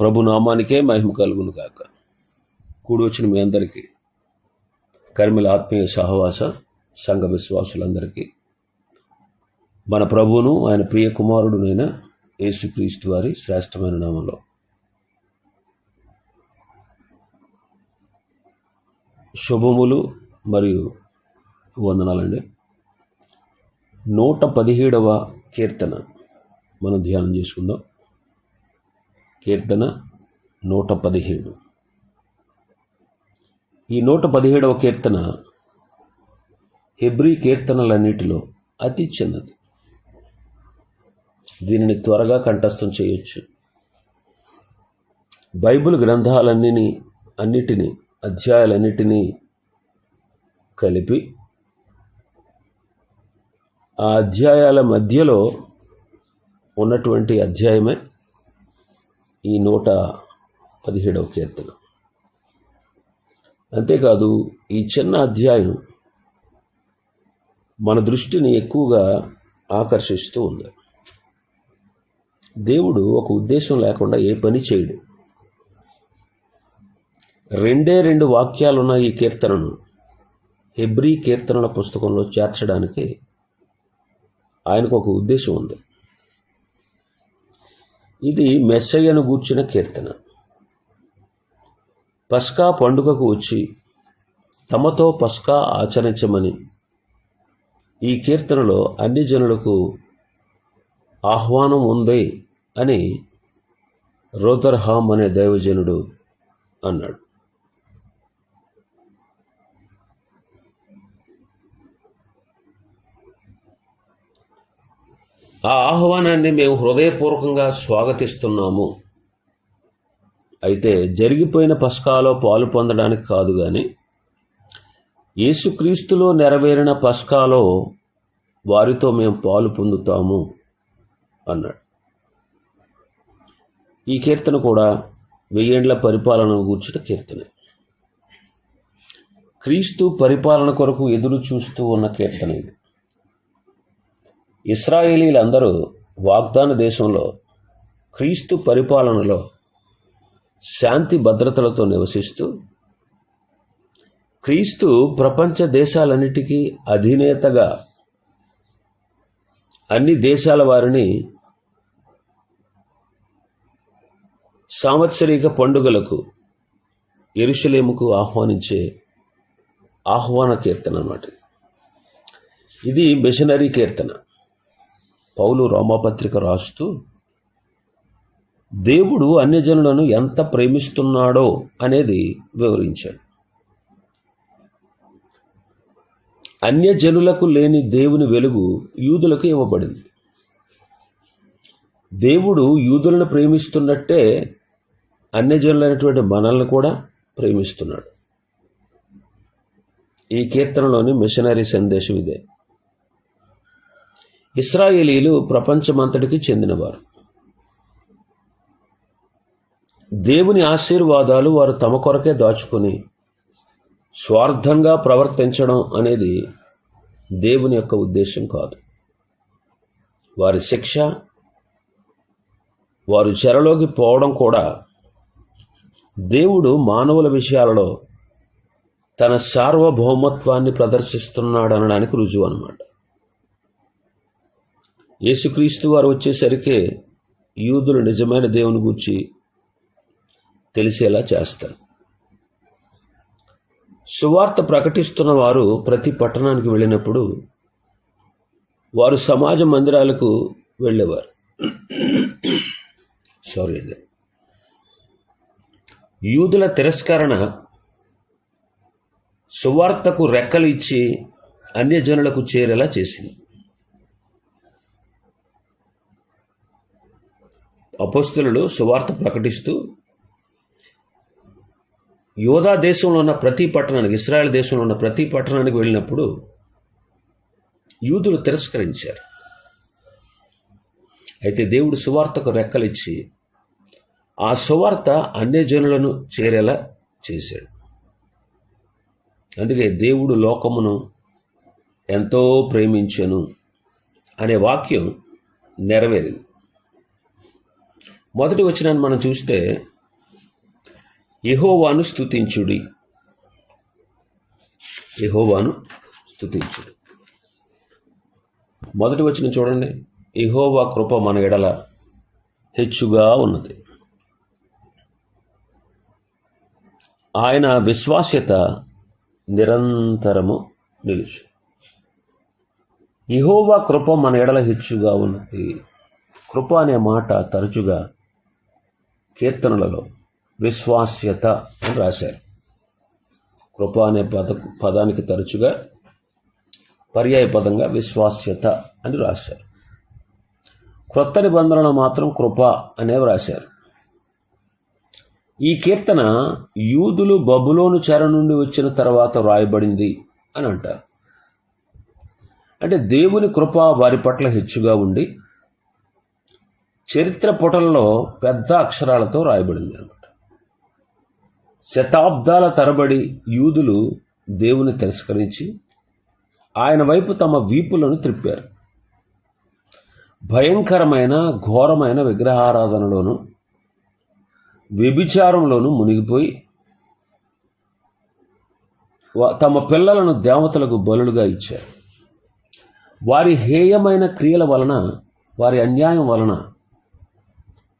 ప్రభు నామానికే మహిమ కలుగును కాక కూడి వచ్చిన మీ అందరికీ కర్మిల ఆత్మీయ సహవాస సంఘ విశ్వాసులందరికీ మన ప్రభువును ఆయన ప్రియ కుమారుడునైన యేసుక్రీస్తు వారి శ్రేష్టమైన నామంలో. శుభములు మరియు వందనాలండి. నూట పదిహేడవ కీర్తన మనం ధ్యానం చేసుకుందాం. కీర్తన నూట పదిహేడు. ఈ నూట పదిహేడవ కీర్తన హెబ్రీ కీర్తనలన్నిటిలో అతి చిన్నది. దీనిని త్వరగా కంఠస్థం చేయొచ్చు. బైబిల్ గ్రంథాలన్నిని అన్నిటినీ అధ్యాయాలన్నిటినీ కలిపి ఆ అధ్యాయాల మధ్యలో ఉన్నటువంటి అధ్యాయమే ఈ నూట పదిహేడవ కీర్తన. అంతేకాదు ఈ చిన్న అధ్యాయం మన దృష్టిని ఎక్కువగా ఆకర్షిస్తూ ఉంది. దేవుడు ఒక ఉద్దేశం లేకుండా ఏ పని చేయడు. రెండే రెండు వాక్యాలున్న ఈ కీర్తనను హెబ్రీ కీర్తనల పుస్తకంలో చేర్చడానికి ఆయనకు ఒక ఉద్దేశం ఉంది. ఇది మెస్సయ్యను గూర్చిన కీర్తన. పస్కా పండుగకు వచ్చి తమతో పస్కా ఆచరించమని. ఈ కీర్తనలో అన్ని జనులకు ఆహ్వానం ఉంది అని రోదర్హామ్ అనే దైవజనుడు అన్నాడు. ఆ ఆహ్వానాన్ని మేము హృదయపూర్వకంగా స్వాగతిస్తున్నాము. అయితే జరిగిపోయిన పస్కాలో పాలు పొందడానికి కాదు కానీ యేసుక్రీస్తులో నెరవేరిన పస్కాలో వారితో మేము పాలు పొందుతాము అన్నాడు. ఈ కీర్తన కూడా వెయ్యేండ్ల పరిపాలన గూర్చిన కీర్తన. క్రీస్తు పరిపాలన కొరకు ఎదురు చూస్తూ ఉన్న కీర్తన ఇది. ఇస్రాయేలీలందరూ వాగ్దాన దేశంలో క్రీస్తు పరిపాలనలో శాంతి భద్రతలతో నివసిస్తూ క్రీస్తు ప్రపంచ దేశాలన్నిటికీ అధినేతగా అన్ని దేశాల వారిని సాంవత్సరిక పండుగలకు ఎరుషలేముకు ఆహ్వానించే ఆహ్వాన కీర్తన అన్నమాట. ఇది మిషనరీ కీర్తన. పౌలు రోమాపత్రిక రాస్తూ దేవుడు అన్యజనులను ఎంత ప్రేమిస్తున్నాడో అనేది వివరించాడు. అన్యజనులకు లేని దేవుని వెలుగు యూదులకు ఇవ్వబడింది. దేవుడు యూదులను ప్రేమిస్తున్నట్టే అన్యజనులైనటువంటి మనల్ని కూడా ప్రేమిస్తున్నాడు. ఈ కీర్తనలోని మిషనరీ సందేశం ఇదే. ఇస్రాయేలీలు ప్రపంచమంతటికి చెందినవారు. దేవుని ఆశీర్వాదాలు వారు తమ కొరకే దాచుకొని స్వార్థంగా ప్రవర్తించడం అనేది దేవుని యొక్క ఉద్దేశం కాదు. వారి శిక్ష వారు చెరలోకి పోవడం కూడా దేవుడు మానవుల విషయాలలో తన సార్వభౌమత్వాన్ని ప్రదర్శిస్తున్నాడు అనడానికి రుజువు అనమాట యేసుక్రీస్తు వారు వచ్చేసరికి యూదులు నిజమైన దేవుని గురించి తెలిసేలా చేస్తారు. సువార్త ప్రకటిస్తున్న వారు ప్రతి పట్టణానికి వెళ్ళినప్పుడు వారు సమాజ మందిరాలకు వెళ్ళేవారు. సారీ అండి. యూదుల తిరస్కరణ సువార్తకు రెక్కలు ఇచ్చి అన్యజనులకు చేరేలా చేసింది. అపోస్తులు సువార్త ప్రకటిస్తూ యోధా దేశంలో ఉన్న ప్రతి పట్టణానికి ఇస్రాయల్ దేశంలో ఉన్న ప్రతి పట్టణానికి వెళ్ళినప్పుడు యూదులు తిరస్కరించారు. అయితే దేవుడు సువార్తకు రెక్కలిచ్చి ఆ సువార్త అన్ని జనులను చేరేలా చేశాడు. అందుకే దేవుడు లోకమును ఎంతో ప్రేమించను అనే వాక్యం నెరవేరింది. మొదటి వచనాన్ని మనం చూస్తే యహోవాను స్థుతించుడి యహోవాను స్థుతించుడు మొదటి వచనం చూడండి. ఇహోవా కృప మన ఎడల హెచ్చుగా ఉన్నది. ఆయన విశ్వాస్యత నిరంతరము నిలుచు ఇహోవా కృప మన ఎడల హెచ్చుగా ఉన్నది. కృప అనే మాట తరచుగా కీర్తనలలో విశ్వాస్యత అని రాశారు. కృప అనే పద పదానికి తరచుగా పర్యాయ పదంగా విశ్వాస్యత అని రాశారు. క్రొత్త నిబంధనలు మాత్రం కృప అనేవి రాశారు. ఈ కీర్తన యూదులు బబులోను చెర నుండి వచ్చిన తర్వాత వ్రాయబడింది అని అంటారు. అంటే దేవుని కృప వారి పట్ల హెచ్చుగా ఉండి చరిత్ర పుటల్లో పెద్ద అక్షరాలతో రాయబడింది అనమాట శతాబ్దాల తరబడి యూదులు దేవుని తిరస్కరించి ఆయన వైపు తమ వీపులను త్రిప్పారు. భయంకరమైన ఘోరమైన విగ్రహారాధనలోను వ్యభిచారంలోను మునిగిపోయి తమ పిల్లలను దేవతలకు బలులుగా ఇచ్చారు. వారి హేయమైన క్రియల వలన వారి అన్యాయం వలన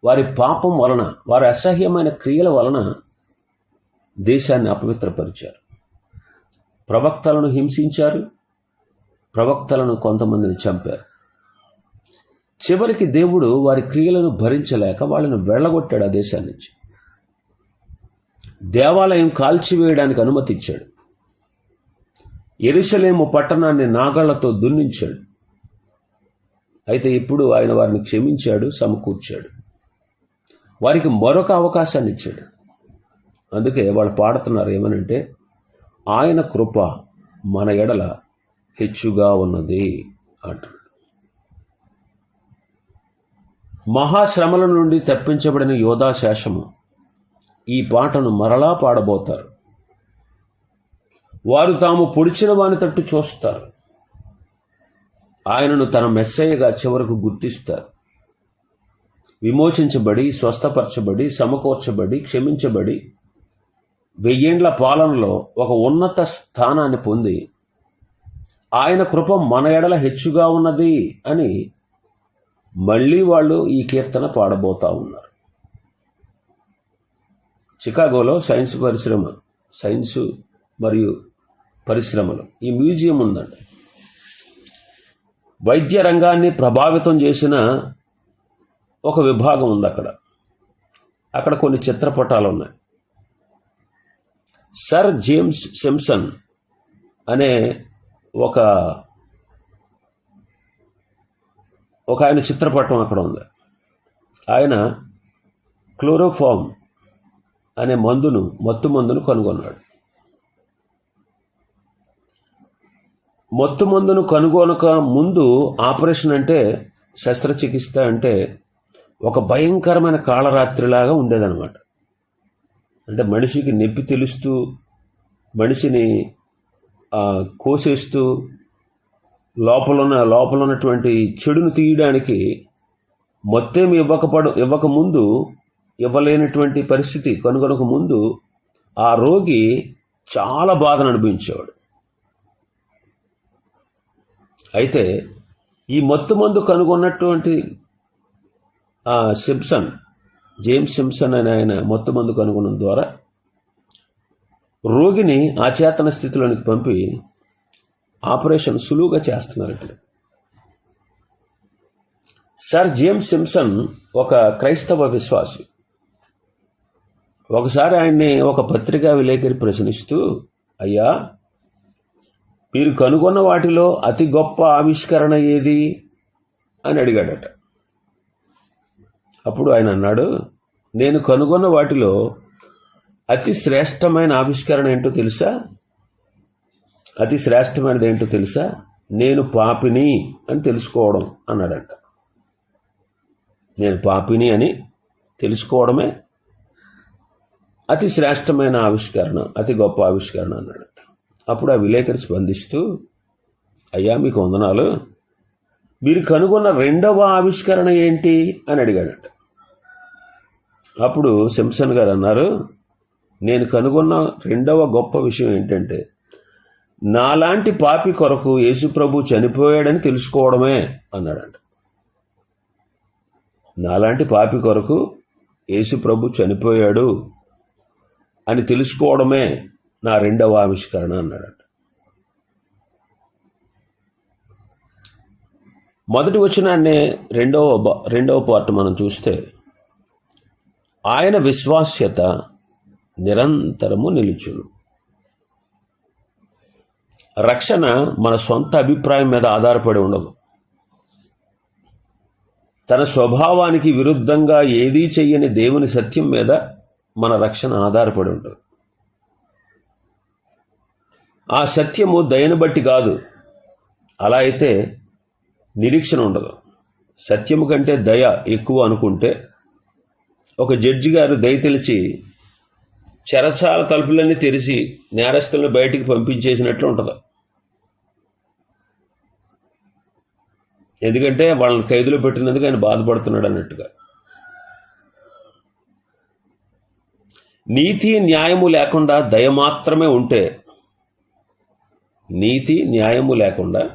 వారి పాపం వలన వారి అసహ్యమైన క్రియల వలన దేశాన్ని అపవిత్రపరిచారు. ప్రవక్తలను హింసించారు. ప్రవక్తలను కొంతమందిని చంపారు. చివరికి దేవుడు వారి క్రియలను భరించలేక వాళ్ళని వెళ్ళగొట్టాడు ఆ దేశాన్ని నుంచి. దేవాలయం కాల్చివేయడానికి అనుమతి ఇచ్చాడు ఎరుసలేము పట్టణాన్ని నాగళ్ళతో దున్నించాడు. అయితే ఇప్పుడు ఆయన వారిని క్షమించాడు సమకూర్చాడు. వారికి మరొక అవకాశాన్ని ఇచ్చాడు. అందుకే వాళ్ళు పాడుతున్నారు ఏమనంటే ఆయన కృప మన ఎడల హెచ్చుగా ఉన్నది అంటున్నాడు మహాశ్రమల నుండి తప్పించబడిన యోధా శేషము ఈ పాటను మరలా పాడబోతారు. వారు తాము పొడిచిన వాని తట్టు చూస్తారు. ఆయనను తన మెస్సయ్యగా చివరకు గుర్తిస్తారు. విమోచించబడి స్వస్థపరచబడి సమకూర్చబడి క్షమించబడి వెయ్యేండ్ల పాలనలో ఒక ఉన్నత స్థానాన్ని పొంది ఆయన కృప మన ఎడల హెచ్చుగా ఉన్నది అని మళ్ళీ వాళ్ళు ఈ కీర్తన పాడబోతా ఉన్నారు. చికాగోలో సైన్స్ పరిశ్రమ సైన్స్ మరియు పరిశ్రమలు ఈ మ్యూజియం ఉందండి. వైద్య రంగాన్ని ప్రభావితం చేసిన ఒక విభాగం ఉంది అక్కడ. అక్కడ కొన్ని చిత్రపటాలు ఉన్నాయి. సర్ జేమ్స్ సిమ్సన్ అనే ఒక ఒక ఆయన చిత్రపటం అక్కడ ఉంది. ఆయన క్లోరోఫామ్ అనే మందును మత్తు మందును కనుగొన్నాడు. మత్తు మందును కనుగొనక ముందు ఆపరేషన్ అంటే శస్త్రచికిత్స అంటే ఒక భయంకరమైన కాళరాత్రిలాగా ఉండేదన్నమాట. అంటే మనిషికి నొప్పి తెలుస్తూ మనిషిని కోసేస్తూ లోపలున్న లోపల ఉన్నటువంటి చెడును తీయడానికి మొత్తం ఇవ్వకపడ ఇవ్వకముందు ఇవ్వలేనటువంటి పరిస్థితి కనుగొనక ముందు ఆ రోగి చాలా బాధను అనుభవించేవాడు. అయితే ఈ మత్తు మందు కనుగొన్నటువంటి ఆ జేమ్స్ సింప్సన్ అనే ఆయన మొత్తం మందు కనుగొనడం ద్వారా రోగిని అచేతన స్థితిలోనికి పంపి ఆపరేషన్ సులువుగా చేస్తున్నారు ఇప్పుడు సార్ జేమ్స్ సింప్సన్ ఒక క్రైస్తవ విశ్వాసి. ఒకసారి ఆయన్ని ఒక పత్రికా విలేకరి ప్రశ్నిస్తూ అయ్యా మీరు కనుగొన్న వాటిలో అతి గొప్ప ఆవిష్కరణ ఏది? అని అడిగాడట. అప్పుడు ఆయన అన్నాడు నేను కనుగొన్న వాటిలో అతి శ్రేష్టమైన ఆవిష్కరణ ఏంటో తెలుసా? అతి శ్రేష్టమైనది ఏంటో తెలుసా? నేను పాపిని అని తెలుసుకోవడం అన్నాడంట. నేను పాపిని అని తెలుసుకోవడమే అతి శ్రేష్టమైన ఆవిష్కరణ అతి గొప్ప ఆవిష్కరణ అన్నాడంట. అప్పుడు ఆ విలేకరి స్పందిస్తూ అయ్యా మీకు వందనాలు. మీరు కనుగొన్న రెండవ ఆవిష్కరణ ఏంటి? అని అడిగాడంట. అప్పుడు శంసన్ గారు అన్నారు నేను కనుగొన్న రెండవ గొప్ప విషయం ఏంటంటే నాలాంటి పాపి కొరకు యేసుప్రభు చనిపోయాడని తెలుసుకోవడమే అన్నాడంట. నాలాంటి పాపి కొరకు యేసుప్రభు చనిపోయాడు అని తెలుసుకోవడమే నా రెండవ ఆవిష్కరణ అన్నాడంట. మొదటి వచ్చినాన్నే రెండవ రెండవ పార్ట్ మనం చూస్తే ఆయన విశ్వాస్యత నిరంతరము నిలుచును. రక్షణ మన సొంత అభిప్రాయం మీద ఆధారపడి ఉండదు. తన స్వభావానికి విరుద్ధంగా ఏదీ చెయ్యని దేవుని సత్యం మీద మన రక్షణ ఆధారపడి ఉంటుంది ఆ సత్యము దయను బట్టి కాదు. అలా అయితే నిరీక్షణ ఉండదు. సత్యము కంటే దయ ఎక్కువ అనుకుంటే ఒక జడ్జి గారు దయ తెలిచి చెరసాల తలుపులన్నీ తెరిచి నేరస్తులను బయటికి పంపించేసినట్లు ఉంటుంది. ఎందుకంటే వాళ్ళని ఖైదులో పెట్టినందుకు ఆయన బాధపడుతున్నాడు అన్నట్టుగా. నీతి న్యాయము లేకుండా దయ మాత్రమే ఉంటే నీతి న్యాయము లేకుండా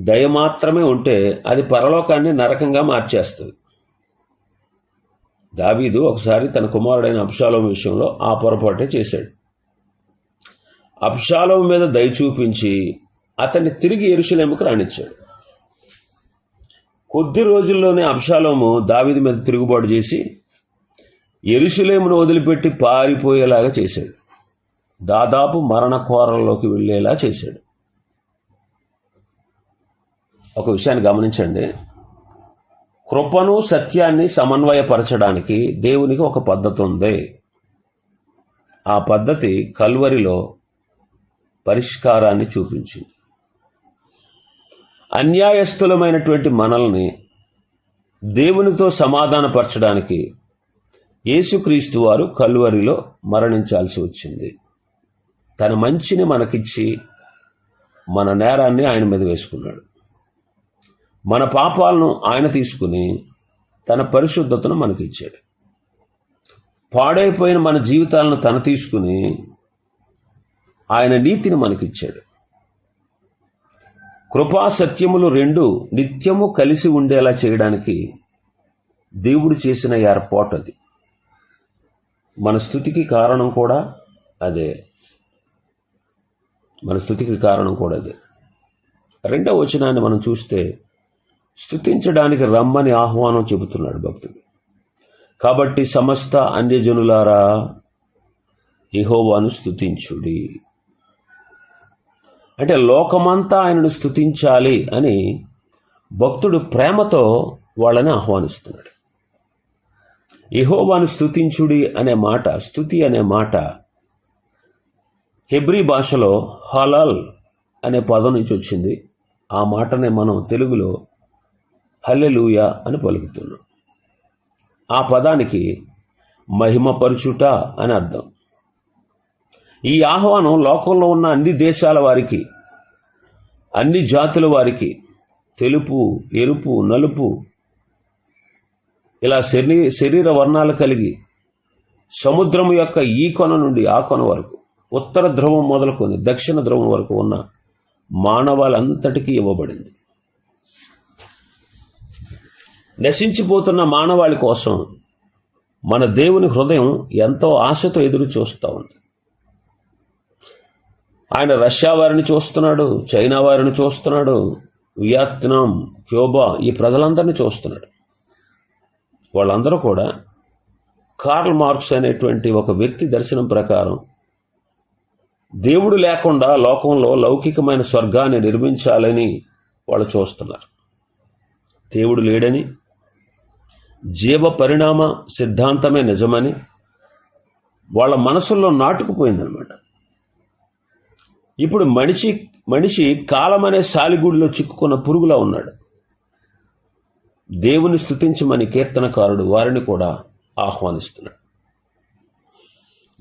దయ మాత్రమే ఉంటే అది పరలోకాన్ని నరకంగా మార్చేస్తుంది. దావీదు ఒకసారి తన కుమారుడైన అబ్షాలోం విషయంలో ఆ పొరపాటే చేశాడు. అబ్షాలోం మీద దయ చూపించి అతన్ని తిరిగి ఎరుషలేముకు రాణించాడు కొద్ది రోజుల్లోనే అబ్షాలోము దావీదు మీద తిరుగుబాటు చేసి ఎరుషలేమును వదిలిపెట్టి పారిపోయేలాగా చేశాడు. దాదాపు మరణ కోరల్లోకి వెళ్ళేలా చేశాడు. ఒక విషయాన్ని గమనించండి. కృపను సత్యాన్ని సమన్వయపరచడానికి దేవునికి ఒక పద్ధతి ఉంది ఆ పద్ధతి కల్వరిలో పరిష్కారాన్ని చూపించింది. అన్యాయస్థులమైనటువంటి మనల్ని దేవునితో సమాధానపరచడానికి యేసుక్రీస్తు వారు కల్వరిలో మరణించాల్సి వచ్చింది. తన మంచిని మనకిచ్చి మన నేరాన్ని ఆయన మీద వేసుకున్నాడు. మన పాపాలను ఆయన తీసుకుని తన పరిశుద్ధతను మనకి ఇచ్చాడు పాడైపోయిన మన జీవితాలను తన తీసుకుని ఆయన నీతిని మనకిచ్చాడు. కృపా సత్యములు రెండు నిత్యము కలిసి ఉండేలా చేయడానికి దేవుడు చేసిన ఏర్పాటు అది. మన స్థుతికి కారణం కూడా అదే. మన స్థుతికి కారణం కూడా అదే. రెండవ వచనాన్ని మనం చూస్తే స్థుతించడానికి రమ్మని ఆహ్వానం చెబుతున్నాడు భక్తుడు. కాబట్టి సమస్త అన్యజనులారా ఇహోవాను స్థుతించుడి అంటే లోకమంతా ఆయనను స్థుతించాలి అని భక్తుడు ప్రేమతో వాళ్ళని ఆహ్వానిస్తున్నాడు. ఇహోవాను స్థుతించుడి అనే మాట స్థుతి అనే మాట హెబ్రీ భాషలో హలాల్ అనే పదం నుంచి వచ్చింది. ఆ మాటనే మనం తెలుగులో హల్లెలూయ అని పలుకుతున్నాం. ఆ పదానికి మహిమపరుచుట అని అర్థం. ఈ ఆహ్వానం లోకంలో ఉన్న అన్ని దేశాల వారికి అన్ని జాతుల వారికి తెలుపు ఎరుపు నలుపు ఇలా శరీ శరీర వర్ణాలు కలిగి సముద్రం యొక్క ఈ కొన నుండి ఆ కొన వరకు ఉత్తర ధ్రువం మొదలుకొని దక్షిణ ధ్రువం వరకు ఉన్న మానవాలంతటికీ ఇవ్వబడింది. నశించిపోతున్న మానవాళి కోసం మన దేవుని హృదయం ఎంతో ఆశతో ఎదురు చూస్తూ ఉంది. ఆయన రష్యా వారిని చూస్తున్నాడు చైనా వారిని చూస్తున్నాడు వియత్నాం క్యూబా ఈ ప్రజలందరినీ చూస్తున్నాడు. వాళ్ళందరూ కూడా కార్ల్ మార్క్స్ అనేటువంటి ఒక వ్యక్తి దర్శనం ప్రకారం దేవుడు లేకుండా లోకంలో లౌకికమైన స్వర్గాన్ని నిర్మించాలని వాళ్ళు చూస్తున్నారు. దేవుడు లేడని జీవ పరిణామ సిద్ధాంతమే నిజమని వాళ్ళ మనసుల్లో నాటుకుపోయిందనమాట ఇప్పుడు మనిషి మనిషి కాలం అనే సాలిగూడిలో చిక్కుకున్న పురుగులా ఉన్నాడు. దేవుని స్థుతించమని కీర్తనకారుడు వారిని కూడా ఆహ్వానిస్తున్నాడు.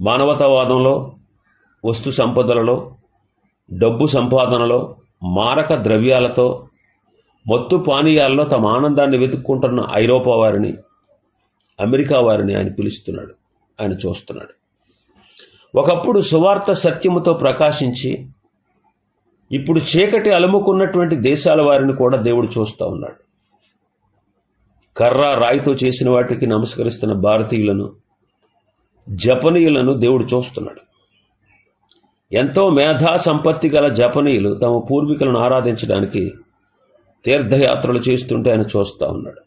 మానవతావాదంలో వస్తు సంపదలలో డబ్బు సంపాదనలో మారక ద్రవ్యాలతో మత్తు పానీయాల్లో తమ ఆనందాన్ని వెతుక్కుంటున్న ఐరోపా వారిని అమెరికా వారిని ఆయన పిలుస్తున్నాడు ఆయన చూస్తున్నాడు. ఒకప్పుడు సువార్త సత్యముతో ప్రకాశించి ఇప్పుడు చీకటి అలుముకున్నటువంటి దేశాల వారిని కూడా దేవుడు చూస్తూ ఉన్నాడు. కర్ర రాయితో చేసిన వాటికి నమస్కరిస్తున్న భారతీయులను జపనీయులను దేవుడు చూస్తున్నాడు. ఎంతో మేధా సంపత్తి గల జపనీయులు తమ పూర్వీకులను ఆరాధించడానికి తీర్థయాత్రలు చేస్తుంటే ఆయన చూస్తూ ఉన్నాడు.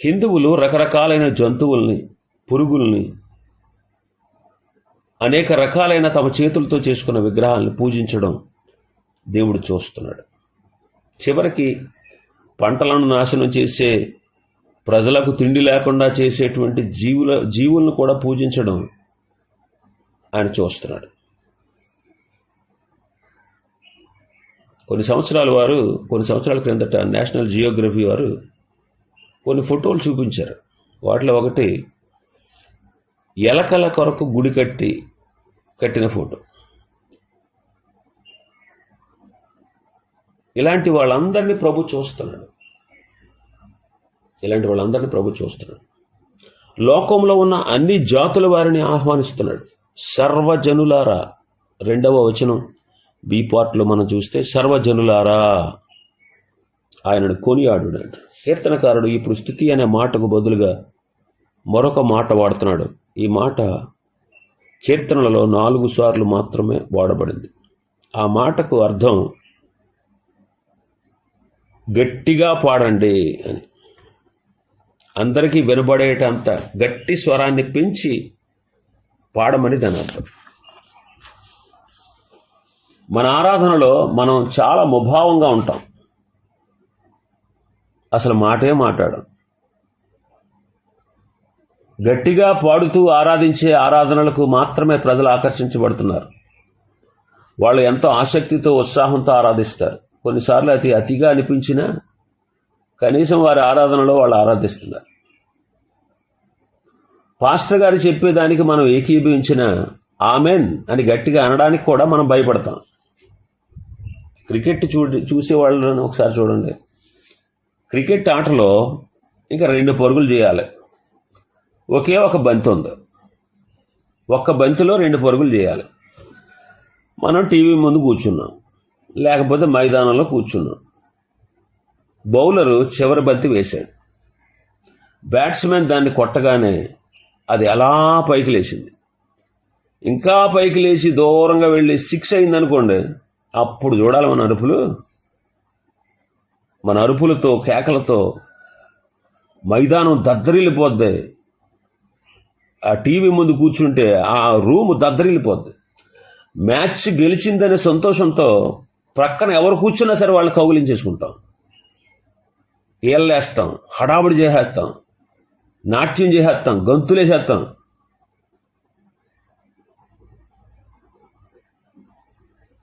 హిందువులు రకరకాలైన జంతువుల్ని పురుగుల్ని అనేక రకాలైన తమ చేతులతో చేసుకున్న విగ్రహాలను పూజించడం దేవుడు చూస్తున్నాడు. చివరికి పంటలను నాశనం చేసే ప్రజలకు తిండి లేకుండా చేసేటువంటి జీవుల జీవులను కూడా పూజించడం ఆయన చూస్తున్నాడు. కొన్ని సంవత్సరాల వారు కొన్ని సంవత్సరాల క్రిందట నేషనల్ జియోగ్రఫీ వారు కొన్ని ఫోటోలు చూపించారు. వాటిలో ఒకటి ఎలకల కొరకు గుడి కట్టి కట్టిన ఫోటో. ఇలాంటి వాళ్ళందరినీ ప్రభు చూస్తున్నాడు. ఇలాంటి వాళ్ళందరినీ ప్రభు చూస్తున్నాడు. లోకంలో ఉన్న అన్ని జాతుల వారిని ఆహ్వానిస్తున్నాడు. సర్వజనులారా రెండవ వచనం. బి పార్ట్లో మనం చూస్తే సర్వజనులారా ఆయనను కొనియాడు కీర్తనకారుడు ఇప్పుడు స్థుతి అనే మాటకు బదులుగా మరొక మాట వాడుతున్నాడు. ఈ మాట కీర్తనలలో నాలుగు సార్లు మాత్రమే వాడబడింది. ఆ మాటకు అర్థం గట్టిగా పాడండి అని. అందరికీ వినబడేటంత గట్టి స్వరాన్ని పెంచి పాడమని దాని అర్థం మన ఆరాధనలో మనం చాలా ముభావంగా ఉంటాం. అసలు మాటే మాట్లాడం. గట్టిగా పాడుతూ ఆరాధించే ఆరాధనలకు మాత్రమే ప్రజలు ఆకర్షించబడుతున్నారు. వాళ్ళు ఎంతో ఆసక్తితో ఉత్సాహంతో ఆరాధిస్తారు. కొన్నిసార్లు అతి అతిగా అనిపించినా కనీసం వారి ఆరాధనలో వాళ్ళు ఆరాధిస్తున్నారు. పాస్టర్ గారు చెప్పేదానికి మనం ఏకీభవించిన ఆమెన్ అని గట్టిగా అనడానికి కూడా మనం భయపడతాం. క్రికెట్ చూ చూసే వాళ్ళని ఒకసారి చూడండి. క్రికెట్ ఆటలో ఇంకా రెండు పరుగులు చేయాలి ఒకే ఒక బంతి ఉంది. ఒక్క బంతిలో రెండు పరుగులు చేయాలి మనం టీవీ ముందు కూర్చున్నాం. లేకపోతే మైదానంలో కూర్చున్నాం. బౌలరు చివరి బంతి వేశాడు. బ్యాట్స్మెన్ దాన్ని కొట్టగానే అది అలా పైకి లేచింది. ఇంకా పైకి లేచి దూరంగా వెళ్ళి సిక్స్ అయిందనుకోండి అప్పుడు చూడాలి మన అరుపులు. మన అరుపులతో కేకలతో మైదానం దద్దరిల్లిపోద్ది. ఆ టీవీ ముందు కూర్చుంటే ఆ రూమ్ దద్దరిల్లిపోద్ది. మ్యాచ్ గెలిచిందనే సంతోషంతో ప్రక్కన ఎవరు కూర్చున్నా సరే వాళ్ళని కౌగులించేసుకుంటాం. ఏళ్ళేస్తాం హడావుడి చేసేస్తాం నాట్యం చేసేస్తాం గంతులేసేస్తాం.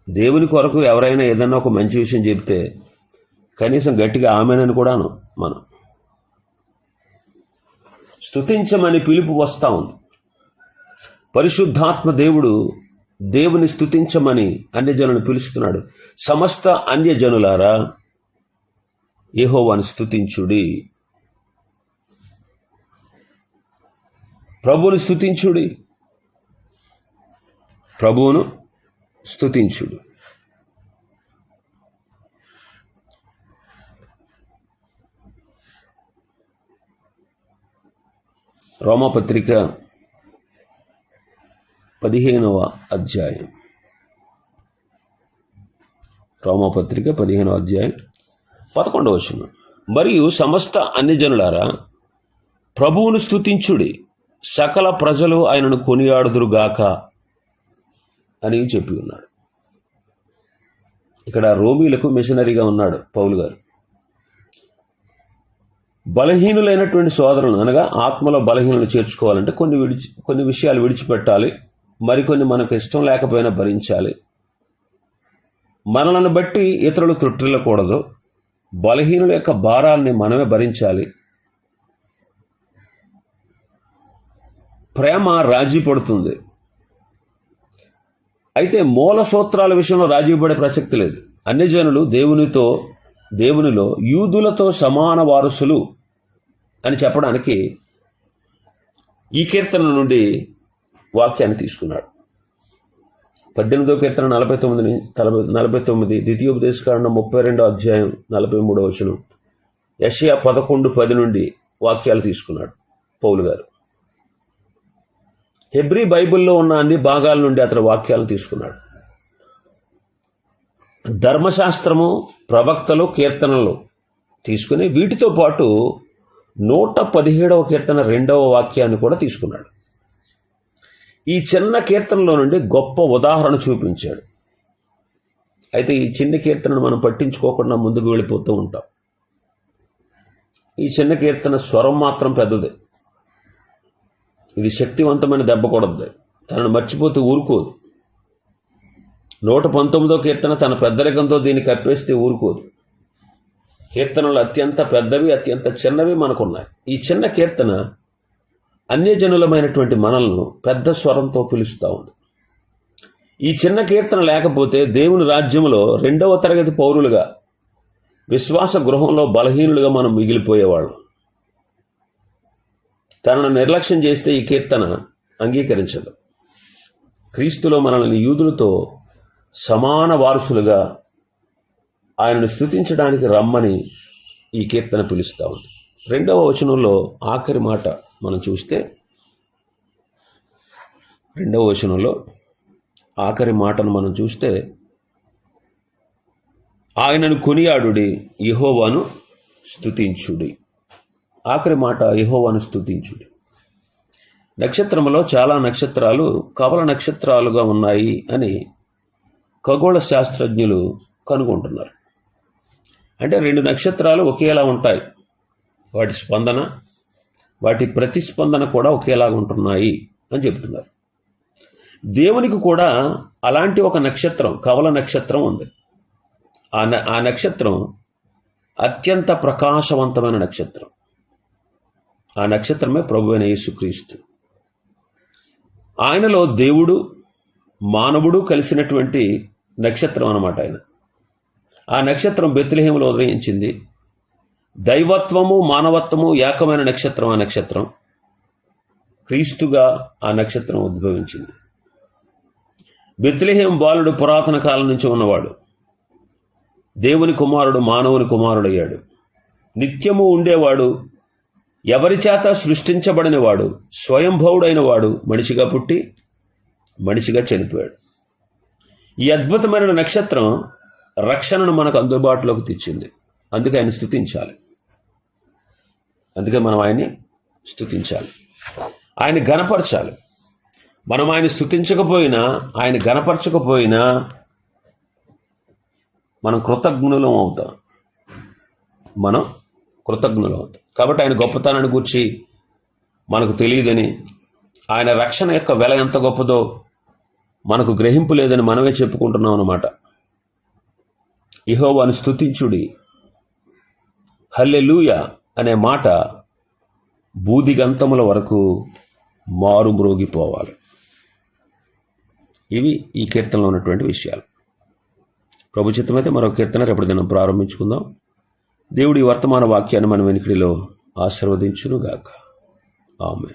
దేవుని కొరకు ఎవరైనా ఏదైనా ఒక మంచి విషయం చెప్తే కనీసం గట్టిగా ఆమెనని కూడాను మనం. స్తుతించమని పిలుపు వస్తూ ఉంది. పరిశుద్ధాత్మ దేవుడు దేవుని స్థుతించమని అన్యజనులను పిలుస్తున్నాడు. సమస్త అన్యజనులారా ఏహోవాను స్తుతించుడి. ప్రభువుని స్తుతించుడి. ప్రభువును స్తుతించుడు. రోమపత్రిక పదిహేనవ అధ్యాయం. రోమపత్రిక పదిహేనవ అధ్యాయం పదకొండవ వచనం. మరియు సమస్త అన్యజనులారా ప్రభువును స్థుతించుడి సకల ప్రజలు ఆయనను కొనియాడుదురుగాక అని చెప్పి ఉన్నాడు. ఇక్కడ రోమీలకు మిషనరీగా ఉన్నాడు పౌలు గారు. బలహీనులైనటువంటి సోదరులను అనగా ఆత్మలో బలహీనలు చేర్చుకోవాలంటే కొన్ని విడిచి కొన్ని విషయాలు విడిచిపెట్టాలి. మరికొన్ని మనకు ఇష్టం లేకపోయినా భరించాలి. మనలను బట్టి ఇతరులు త్రుట్టిల్లకూడదు బలహీనుల యొక్క భారాల్ని మనమే భరించాలి. ప్రేమ రాజీ పడుతుంది. అయితే మూల సూత్రాల విషయంలో రాజీ పడే ప్రసక్తి లేదు. అన్యజనులు దేవునితో దేవునిలో యూదులతో సమాన వారసులు అని చెప్పడానికి ఈ కీర్తన నుండి వాక్యాన్ని తీసుకున్నాడు. పద్దెనిమిదో కీర్తన నలభై తొమ్మిది నలభై తొమ్మిది ద్వితీయోపదేశకాండం ముప్పై రెండో అధ్యాయం నలభై మూడో వచనం. యషయా పదకొండు పది నుండి వాక్యాలు తీసుకున్నాడు పౌలు గారు. హెబ్రీ బైబిల్లో ఉన్న అన్ని భాగాల నుండి అతడు వాక్యాలను తీసుకున్నాడు. ధర్మశాస్త్రము ప్రవక్తలు కీర్తనలు తీసుకుని వీటితో పాటు నూట పదిహేడవ కీర్తన రెండవ వాక్యాన్ని కూడా తీసుకున్నాడు. ఈ చిన్న కీర్తనలో నుండి గొప్ప ఉదాహరణ చూపించాడు. అయితే ఈ చిన్న కీర్తనను మనం పట్టించుకోకుండా ముందుకు వెళ్ళిపోతూ ఉంటాం. ఈ చిన్న కీర్తన స్వరం మాత్రం పెద్దది. ఇది శక్తివంతమైన దెబ్బ కొడద్ది. తనను మర్చిపోతే ఊరుకోదు. నూట పంతొమ్మిదో కీర్తన తన పెద్దరికంతో దీన్ని కప్పేస్తే ఊరుకోదు. కీర్తనలు అత్యంత పెద్దవి అత్యంత చిన్నవి మనకున్నాయి. ఈ చిన్న కీర్తన అన్యజనులమైనటువంటి మనల్ని పెద్ద స్వరంతో పిలుస్తూ ఉంది. ఈ చిన్న కీర్తన లేకపోతే దేవుని రాజ్యంలో రెండవ తరగతి పౌరులుగా విశ్వాస గృహంలో బలహీనులుగా మనం మిగిలిపోయేవాళ్ళం. తనను నిర్లక్ష్యం చేస్తే ఈ కీర్తన అంగీకరించదు. క్రీస్తులో మనల్ని యూదులతో సమాన వారసులుగా ఆయనను స్థుతించడానికి రమ్మని ఈ కీర్తన పిలుస్తూ ఉంది. రెండవ వచనంలో ఆఖరి మాట మనం చూస్తే రెండవ వచనంలో ఆఖరి మాటను మనం చూస్తే ఆయనను కొనియాడుడి యహోవాను స్థుతించుడి ఆఖరి మాట యహోవాను స్థుతించుడు నక్షత్రములో చాలా నక్షత్రాలు కవల నక్షత్రాలుగా ఉన్నాయి అని ఖగోళ శాస్త్రజ్ఞులు కనుగొంటున్నారు. అంటే రెండు నక్షత్రాలు ఒకేలా ఉంటాయి. వాటి స్పందన వాటి ప్రతిస్పందన కూడా ఒకేలా ఉంటున్నాయి అని చెబుతున్నారు. దేవునికి కూడా అలాంటి ఒక నక్షత్రం కవల నక్షత్రం ఉంది. ఆ న- ఆ నక్షత్రం అత్యంత ప్రకాశవంతమైన నక్షత్రం. ఆ నక్షత్రమే ప్రభు అయిన యేసుక్రీస్తు. ఆయనలో దేవుడు మానవుడు కలిసినటువంటి నక్షత్రం అన్నమాట ఆయన. ఆ నక్షత్రం బెత్లహేములో ఉదయించింది. దైవత్వము మానవత్వము ఏకమైన నక్షత్రం ఆ నక్షత్రం. క్రీస్తుగా ఆ నక్షత్రం ఉద్భవించింది. బెత్లహేం బాలుడు పురాతన కాలం నుంచి ఉన్నవాడు. దేవుని కుమారుడు మానవుని కుమారుడయ్యాడు. నిత్యము ఉండేవాడు ఎవరి చేత సృష్టించబడినవాడు స్వయంభవుడైన వాడు మనిషిగా పుట్టి మనిషిగా చనిపోయాడు. ఈ అద్భుతమైన నక్షత్రం రక్షణను మనకు అందుబాటులోకి తెచ్చింది. అందుకే ఆయన స్థుతించాలి అందుకే మనం ఆయన్ని స్థుతించాలి ఆయన గణపరచాలి మనం ఆయన స్థుతించకపోయినా ఆయన గణపరచకపోయినా మనం కృతజ్ఞులం అవుతాం. మనం కృతజ్ఞులం అవుతాం. కాబట్టి ఆయన గొప్పతనాన్ని గూర్చి మనకు తెలియదని ఆయన రక్షణ యొక్క వెల ఎంత గొప్పదో మనకు గ్రహింపు లేదని మనమే చెప్పుకుంటున్నాం అన్నమాట. ఇహోవాను స్థుతించుడి హల్లెలూయ అనే మాట బూదిగంతముల వరకు మారుమ్రోగిపోవాలి ఇవి ఈ కీర్తనలో ఉన్నటువంటి విషయాలు. ప్రభుత్వం అయితే మరో కీర్తన రేపటి దినం ప్రారంభించుకుందాం. దేవుడి వర్తమాన వాక్యాన్ని మన వెనుకడిలో ఆశీర్వదించునుగాక. ఆమె